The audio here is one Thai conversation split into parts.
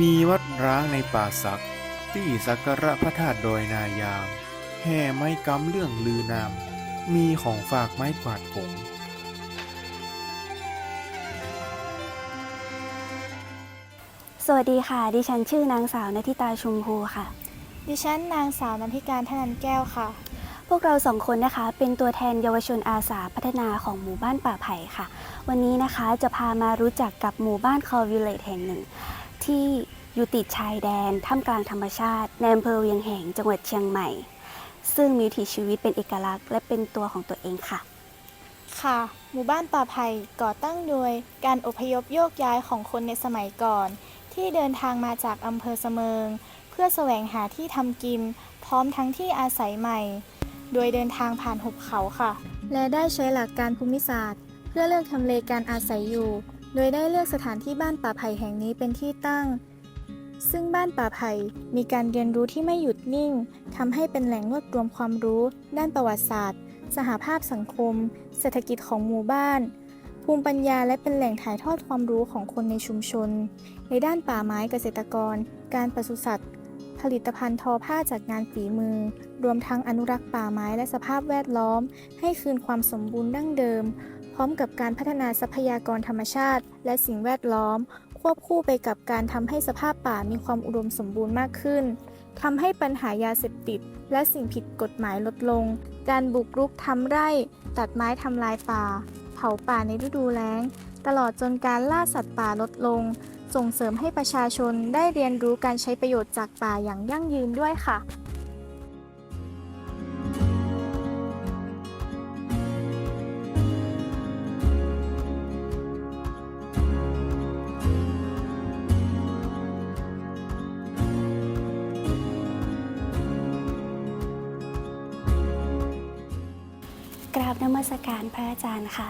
มีวัดร้างในป่าสักที่สักการะพระธาตุดอยนายางแห่ไม้กำเรื่องลือนาม มีของฝากไม้กวาดผงสวัสดีค่ะ ดิฉันชื่อนางสาวนทิตาชุมพูค่ะ ดิฉันนางสาวนันทิการทนันแก้วค่ะ พวกเราสองคนนะคะ เป็นตัวแทนเยาวชนอาสาพัฒนาของหมู่บ้านป่าไผ่ค่ะ วันนี้นะคะจะพามารู้จักกับหมู่บ้านคอวิลเลจแห่งหนึ่ง ที่อยู่ติดชายแดนท่ามกลางธรรมชาติในอำเภอเวียงแหงจังหวัดเชียงใหม่ ซึ่งมีวิถีชีวิตเป็นเอกลักษณ์และเป็นตัวของตัวเองค่ะ ค่ะ หมู่บ้านป่าไผ่ก่อตั้งโดยการอพยพโยกย้ายของคนในสมัยก่อน ที่เดินทางมาจากอำเภอเสมิง เพื่อแสวงหาที่ทำกิน พร้อมทั้งที่อาศัยใหม่ โดยเดินทางผ่านหุบเขาค่ะ และได้ใช้หลักการภูมิศาสตร์ เพื่อเลือกทำเลการอาศัยอยู่ โดยได้เลือกสถานที่บ้านป่าไผ่แห่งนี้เป็นที่ตั้ง ซึ่งบ้านป่าไผ่มีการเรียนรู้ที่ไม่หยุดนิ่งทำให้เป็นแหล่งรวบรวมความรู้ ด้านประวัติศาสตร์ สหภาพสังคม เศรษฐกิจของหมู่บ้าน ภูมิปัญญาและเป็นแหล่งถ่ายทอดความรู้ของคนในชุมชน ในด้านป่าไม้เกษตรกร การปศุสัตว์ ผลิตภัณฑ์ทอผ้าจากงานฝีมือ รวมทั้งอนุรักษ์ป่าไม้และสภาพแวดล้อม ให้คืนความสมบูรณ์ดั้งเดิม ร้อมกับการพัฒนาทรัพยากรธรรมชาติ และสิ่งแวดล้อม ควบคู่ไปกับการทำให้สภาพป่ามีความอุดมสมบูรณ์มากขึ้นทำให้ปัญหายาเสพติด และสิ่งผิดกฎหมายลดลง การบุกรุกทำไร่ ตัดไม้ทำลายป่า เผาป่าในฤดูแล้ง ตลอดจนการล่าสัตว์ป่าลดลง ส่งเสริมให้ประชาชนได้เรียนรู้การใช้ประโยชน์จากป่าอย่างยั่งยืนด้วยค่ะ นมัสการพระอาจารย์ค่ะ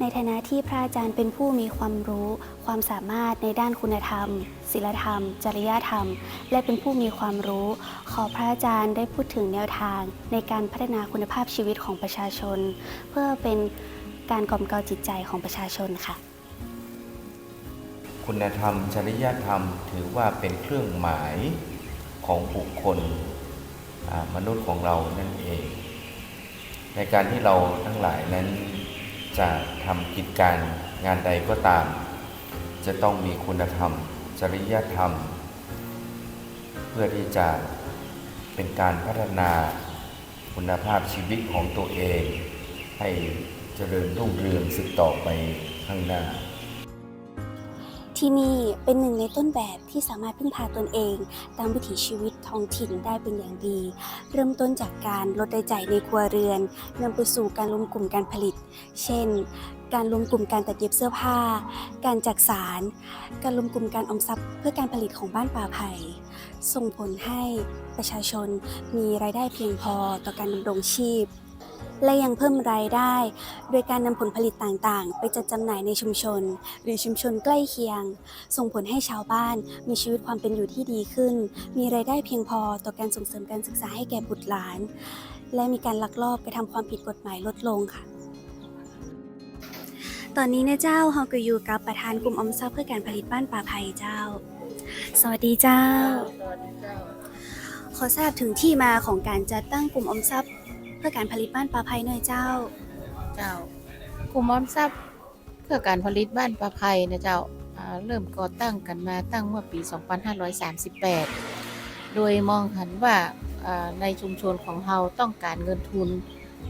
ในฐานะที่พระอาจารย์เป็นผู้มีความรู้ ความสามารถในด้านคุณธรรมศีลธรรม จริยธรรม และเป็นผู้มีความรู้ ขอพระอาจารย์ได้พูดถึงแนวทาง ในการพัฒนาคุณภาพชีวิตของประชาชน เพื่อเป็นการกล่อมเกลาจิตใจของประชาชนค่ะ คุณธรรม จริยธรรม ถือว่าเป็นเครื่องหมายของบุคคลมนุษย์ของเรานั่นเอง ในการที่เราทั้งหลายนั้นจะทำกิจการงานใดก็ตาม จะต้องมีคุณธรรม จริยธรรม เพื่อที่จะเป็นการพัฒนาคุณภาพชีวิตของตัวเอง ให้เจริญรุ่งเรืองสืบต่อไปข้างหน้า ที่นี่เป็นหนึ่งในต้นแบบที่สามารถพึ่งพาตนเอง ตามวิถีชีวิตท้องถิ่นได้เป็นอย่างดี เริ่มต้นจากการลดรายจ่ายในครัวเรือนนำไปสู่การรวมกลุ่มการผลิต เช่น การรวมกลุ่มการตัดเย็บเสื้อผ้า การจักสาร การรวมกลุ่มการออมทรัพย์ เพื่อการผลิตของบ้านป่าไผ่ส่งผลให้ประชาชนมีรายได้เพียงพอต่อการดำรงชีพ และยังเพิ่มรายได้ โดยการนำผลผลิตต่างๆ ไปจัดจำหน่ายในชุมชน หรือชุมชนใกล้เคียง ส่งผลให้ชาวบ้านมีชีวิตความเป็นอยู่ที่ดีขึ้น มีรายได้เพียงพอต่อการส่งเสริมการศึกษาให้แก่บุตรหลาน และมีการลักลอบกระทำความผิดกฎหมายลดลงค่ะตอนนี้นะเจ้าเฮาก็อยู่กับประธานกลุ่มออมทรัพย์เพื่อการผลิตบ้านป่าไผ่เจ้า สวัสดีเจ้า ขอทราบถึงที่มาของการจัดตั้งกลุ่มออมทรัพย์ เพื่อการผลิตบ้านป่าไผ่หน่ยเจ้า เจ้ากลุ่มออมทรัพย์เพื่อการผลิตบ้านปลาไผ่นะเจ้าอ่าเริ่มก่อตั้งกันมาตั้งเมื่อปี 2538 โดยมองหันว่าอ่าในชุมชนของเราต้องการเงินทุน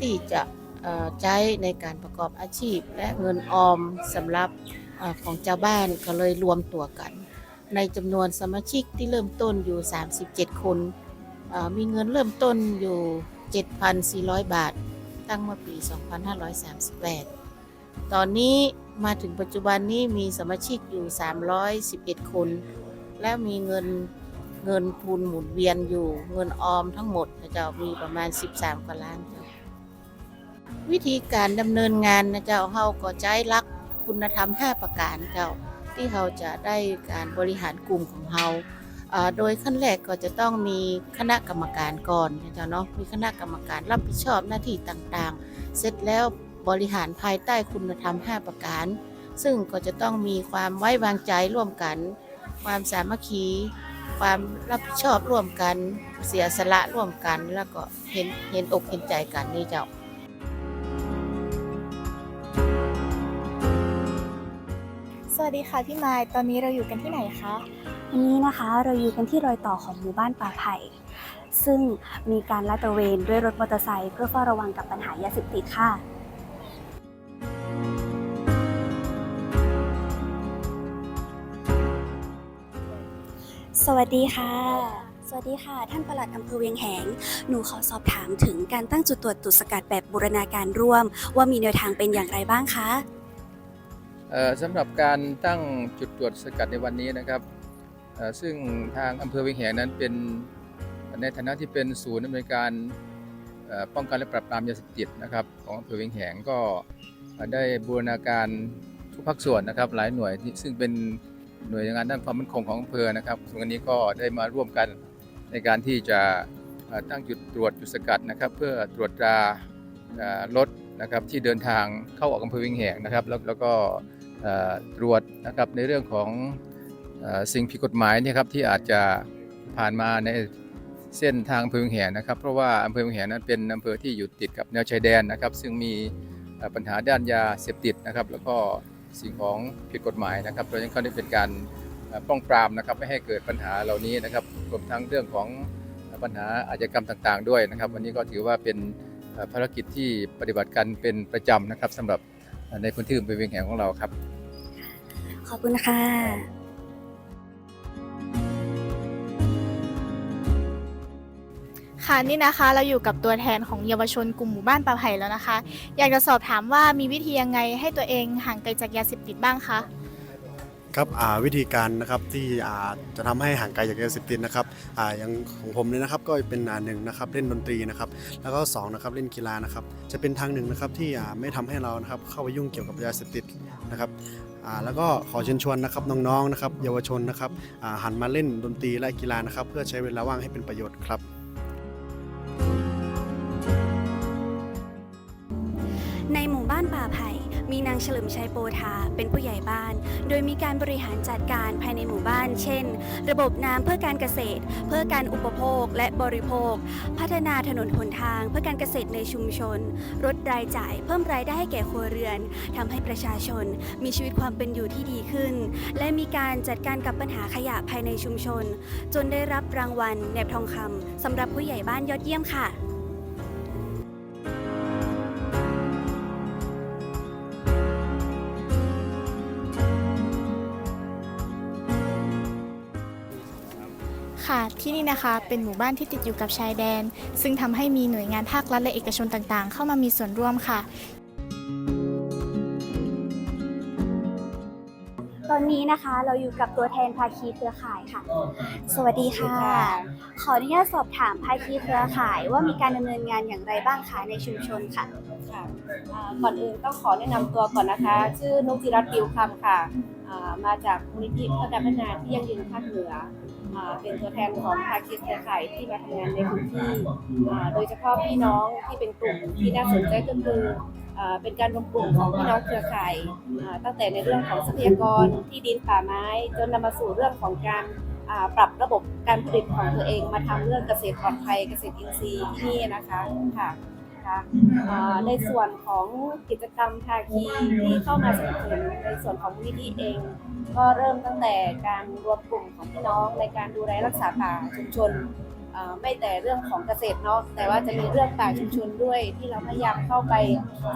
ที่จะเอ่อใช้ในการประกอบอาชีพ และเงินออมสำหรับอของเจ้าบ้านก็เลยรวมตัวกัน ในจำนวนสมาชิกที่เริ่มต้นอยู่ 37 คนอ่ามีเงินเริ่มต้นอยู่ 7,400 บาท ตั้งเมื่อปี 2538 ตอนนี้มาถึงปัจจุบันนี้มีสมาชิกอยู่ 311 คน และมีเงินเงินทุนหมุนเวียนอยู่เงินออมทั้งหมดนะเจ้ามีประมาณ 13 กว่าล้านเจ้าวิธีการดำเนินงานนะเจ้าเฮาก็ใช้ลักคุณธรรม 5 ประการเจ้าที่เราจะได้การบริหารกลุ่มของเรา โดยขั้นแรกก็จะต้องมีคณะกรรมการก่อนนะเจ้าเนาะมีคณะกรรมการรับผิดชอบหน้าที่ต่างๆ เสร็จแล้วบริหารภายใต้คุณธรรม 5 ประการ ซึ่งก็จะต้องมีความไว้วางใจร่วมกัน ความสามัคคี ความรับผิดชอบร่วมกัน เสียสละร่วมกัน แล้วก็เห็นเห็นอกเห็นใจกันนี่เจ้า สวัสดีค่ะพี่ไมายตอนนี้เราอยู่กันที่ไหนคะวันนี้นะคะเราอยู่กันที่รอยต่อของหมู่บ้านป่าไผ่ซึ่งมีการลาดตระเวนด้วยรถมอเตอร์ไซค์เพื่อเฝ้าระวังกับปัญหายาเสพติดค่ะสวัสดีค่ะ สวัสดีค่ะ ท่านปลัดอำเภอเวียงแหง หนูขอสอบถามถึงการตั้งจุดตรวจจุดสกัดแบบบูรณาการร่วม ว่ามีแนวทางเป็นอย่างไรบ้างคะเอ่อ สำหรับการตั้งจุดตรวจสกัดในวันนี้นะครับ ซึ่งทางอำเภอเวียงแหงนั้นเป็นในฐานะที่เป็นศูนย์ดำเนินการป้องกันและปราบปรามยาเสพติดนะครับของอำเภอเวียงแหงก็ได้บูรณาการทุกภาคส่วนนะครับหลายหน่วยที่ซึ่งเป็นหน่วยงานด้านความมั่นคงของอำเภอนะครับส่วนนี้ก็ได้มาร่วมกันในการที่จะตั้งจุดตรวจจุดสกัดนะครับ เพื่อตรวจตรารถนะครับที่เดินทางเข้าออกอำเภอเวียงแหงนะครับแล้วแล้วก็ ตรวจนะครับในเรื่องของอสิ่งผิดกฎหมายนี่ครับที่อาจจะผ่านมาในเส้นทางอำเภอเงแหงนะครับ เพราะว่าอำเภอเงแหงนั้นเป็นอำเภอที่อยู่ติดกับแนวชายแดนนะครับ ซึ่งมีปัญหาด้านยาเสพติดนะครับ แล้วก็สิ่งของผิดกฎหมายนะครับโดยเฉพาะนี่เป็นการป้องปรามนะครับไม่ให้เกิดปัญหาเหล่านี้นะครับรวมทั้งเรื่องของปัญหาอาชญากรรมต่างๆ ด้วยนะครับ วันนี้ก็ถือว่าเป็นภารกิจที่ปฏิบัติกันเป็นประจำนะครับสำหรับในพื้นที่อำเภอเวียงแหงของเราครับ ขอบคุณค่ะค่ะนี่นะคะเราอยู่กับตัวแทนของเยาวชนกลุ่มหมู่บ้านป่าไผ่แล้วนะคะ อยากจะสอบถามว่ามีวิธียังไงให้ตัวเองห่างไกลจากยาเสพติดบ้างคะครับอ่าวิธีการนะครับที่อ่าจะทำให้ห่างไกลจากยาเสพติดนะครับอ่าอย่างของผมเนี่ยนะครับก็เป็นอ่าหนึ่งนะครับเล่นดนตรีนะครับแล้วก็สองนะครับเล่นกีฬานะครับจะเป็นทางหนึ่งนะครับที่อ่าไม่ทำให้เรานะครับเข้าไปยุ่งเกี่ยวกับยาเสพติดนะครับ อ่าแล้วก็ขอเชิญชวนนะครับน้องๆนะครับเยาวชนนะครับอ่าหันมาเล่นดนตรีและกีฬานะครับ เพื่อใช้เวลาว่างให้เป็นประโยชน์ครับ มีนางเฉลิมชัยโปธาเป็นผู้ใหญ่บ้าน โดยมีการบริหารจัดการภายในหมู่บ้าน เช่น ระบบน้ำเพื่อการเกษตร เพื่อการอุปโภคและบริโภค พัฒนาถนนหนทางเพื่อการเกษตรในชุมชนลดรายจ่ายเพิ่มรายได้ให้แก่ครัวเรือนทำให้ประชาชนมีชีวิตความเป็นอยู่ที่ดีขึ้น และมีการจัดการกับปัญหาขยะภายในชุมชน จนได้รับรางวัลแหนบทองคำสำหรับผู้ใหญ่บ้านยอดเยี่ยมค่ะ ที่นี่นะคะเป็นหมู่บ้านที่ติดอยู่กับชายแดน ซึ่งทำให้มีหน่วยงานภาครัฐและเอกชนต่างๆ เข้ามามีส่วนร่วมค่ะ ตอนนี้นะคะเราอยู่กับตัวแทนภาคีเครือข่ายค่ะ สวัสดีค่ะ ขออนุญาตสอบถามภาคีเครือข่ายว่ามีการดำเนินงานอย่างไรบ้างคะในชุมชนค่ะ ค่ะอ่าก่อนอื่นต้องขอแนะนำตัวก่อนนะคะ ชื่อนุกจิรัตน์ปิวคำค่ะอ่ามาจากมูลนิธิเพื่อการพัฒนาที่ยั่งยืนภาคเหนืออ่า เป็นตัวแทนของภาคีเครือข่ายที่มาทำงานในพื้นที่โดยเฉพาะพี่น้องที่เป็นกลุ่มที่น่าสนใจก็คือเป็นการรวมกลุ่มของพี่น้องเครือข่ายตั้งแต่ในเรื่องของทรัพยากรที่ดินป่าไม้ จนนำมาสู่เรื่องของการปรับระบบการผลิตของตัวเองมาทำเรื่องเกษตรปลอดภัยเกษตรอินทรีย์ที่นี่นะคะค่ะ นะคะในส่วนของกิจกรรมภาคีที่เข้ามาสนับสนุนในส่วนของมูลนิธิเอง ก็เริ่มตั้งแต่การรวมกลุ่มของพี่น้องในการดูแลรักษาป่าชุมชนไม่แต่เรื่องของเกษตรเนาะแต่ว่าจะมีเรื่องป่าชุมชนด้วยที่เราพยายามเข้าไป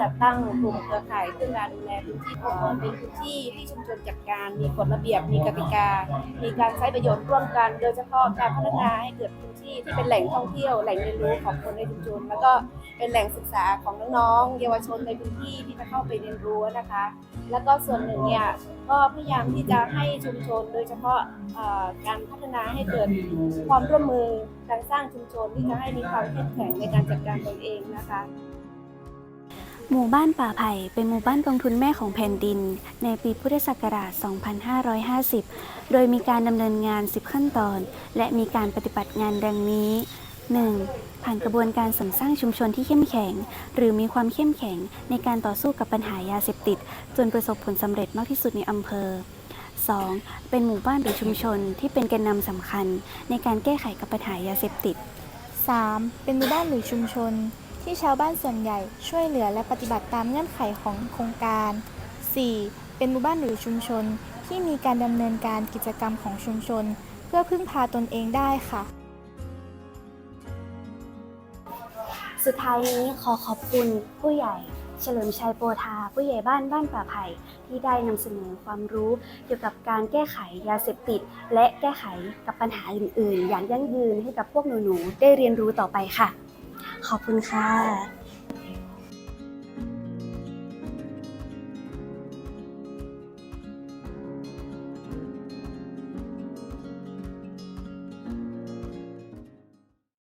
จัดตั้งกลุ่มเครือข่ายขึ้นมาดูแลพื้นที่อ่าเป็นพื้นที่ที่ชุมชนจัดการมีกฎระเบียบมีกติกา มีการใช้ประโยชน์ร่วมกัน โดยเฉพาะการพัฒนาให้เกิดพื้น ที่ที่เป็นแหล่งท่องเที่ยว แหล่งเรียนรู้ของคนในชุมชนแล้วก็เป็นแหล่งศึกษาของน้องๆเยาวชนในพื้นที่ที่จะเข้าไปเรียนรู้นะคะ แล้วก็ส่วนหนึ่งเนี่ยก็พยายามที่จะให้ชุมชน โดยเฉพาะการพัฒนาให้เกิดความร่วมมือการสร้างชุมชนที่จะให้มีความเข้มแข็งในการจัดการตนเองนะคะ หมู่บ้านป่าไผ่เป็นหมู่บ้านกองทุนแม่ของแผ่นดิน ในปีพุทธศักราช 2550 โดยมีการดำเนินงาน 10 ขั้นตอน และมีการปฏิบัติงานดังนี้ 1. ผ่านกระบวนการเสริมสร้างชุมชนที่เข้มแข็ง หรือมีความเข้มแข็งในการต่อสู้กับปัญหายาเสพติด จนประสบผลสำเร็จมากที่สุดในอำเภอ 2. เป็นหมู่บ้านหรือชุมชนที่เป็นแกนนำสำคัญ ในการแก้ไขกับปัญหายาเสพติด 3. เป็นหมู่บ้านหรือชุมชน ที่ชาวบ้านส่วนใหญ่ช่วยเหลือและปฏิบัติตามเงื่อนไขของโครงการ 4. เป็นหมู่บ้านหรือชุมชนที่มีการดำเนินการกิจกรรมของชุมชน เพื่อพึ่งพาตนเองได้ค่ะ สุดท้ายนี้ขอขอบคุณผู้ใหญ่ เฉลิมชัยโปธา ผู้ใหญ่บ้านบ้านป่าไผ่ที่ได้นำเสนอความรู้เกี่ยวกับการแก้ไขยาเสพติด และแก้ไขกับปัญหาอื่น ๆ อย่างยั่งยืนให้กับพวกหนู ๆ ได้เรียนรู้ต่อไปค่ะ ขอบคุณค่ะ